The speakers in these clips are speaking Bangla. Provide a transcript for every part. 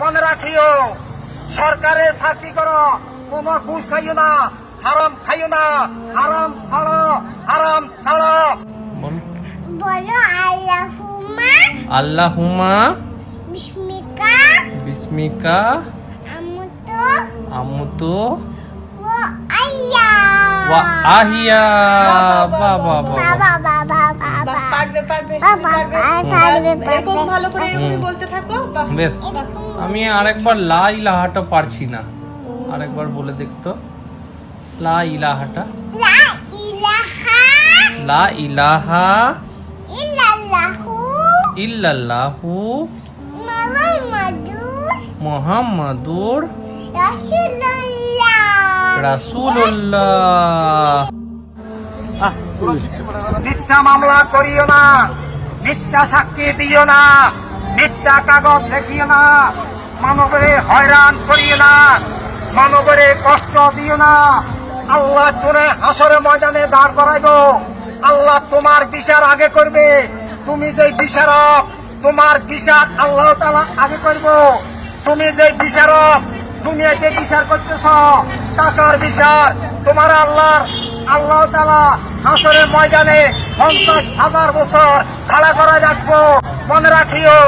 মনে রাখিও সরকারে চাকরি করো কোনো ঘুষ খাইও না হারাম খাইও না হারাম ছাড়ো হারাম ছাড়ো। বল। আল্লাহুম্মা। আল্লাহুমা বিস্মিকা। বিস্মিকা। আমুতু। আমুতু। ও আইয়া। ওয়া আহিয়া বাবা বাবা। পারবে পারবে। পারবে। এরকম ভালো করে এরকম বলতে থাকো বেশ আমি আরেকবার লা ইলাহাটা পারছি না। আরেকবার বলে দেখতো। লা ইলাহাটা। লা ইলাহা। লা ইলাহা। ইল্লাল্লাহু। ইল্লাল্লাহু। মুহাম্মাদুর মুহাম্মাদুর রাসূলুল্লাহ। রাসূলুল্লাহ। মিথ্যা মামলা করিও না, মিথ্যা সাক্ষী দিও না, মিথ্যা কাগজ দেখিও না, মানবরে হয়রান করিও না, মানবরে কষ্ট দিও না। আল্লাহ তোরে হাসরে ময়দানে দাঁড় করাইব। আল্লাহ তোমার বিচার আগে করবে। তুমি যে বিচারক, তোমার বিচার আল্লাহ তালা আগে করব। তুমি যে বিচারক দুনিয়াতে বিচার করতেছ, টাকার বিচার তোমার আল্লাহর আল্লাহ তালা হাসরের ময়দানে পঞ্চাশ হাজার বছর খাড়া করা রাখব মনে রাখিও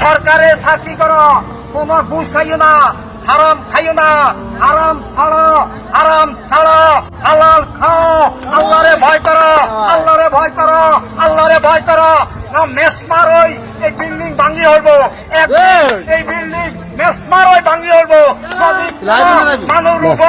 সরকারে চাকরি করো কোনো ঘুষ খাইও না হারাম খাইও না হারাম ছাড়ো হারাম ছাড়ো হালাল খাও আল্লাহরে ভয় করো আল্লাহরে ভয় করো আল্লাহরে ভয় করো। না মেসমার ওই এই বিল্ডিং ভাঙি হইব। এই বিল্ডিং মেসমার ওই ভাঙি হইব। যদি মানুষ রূপ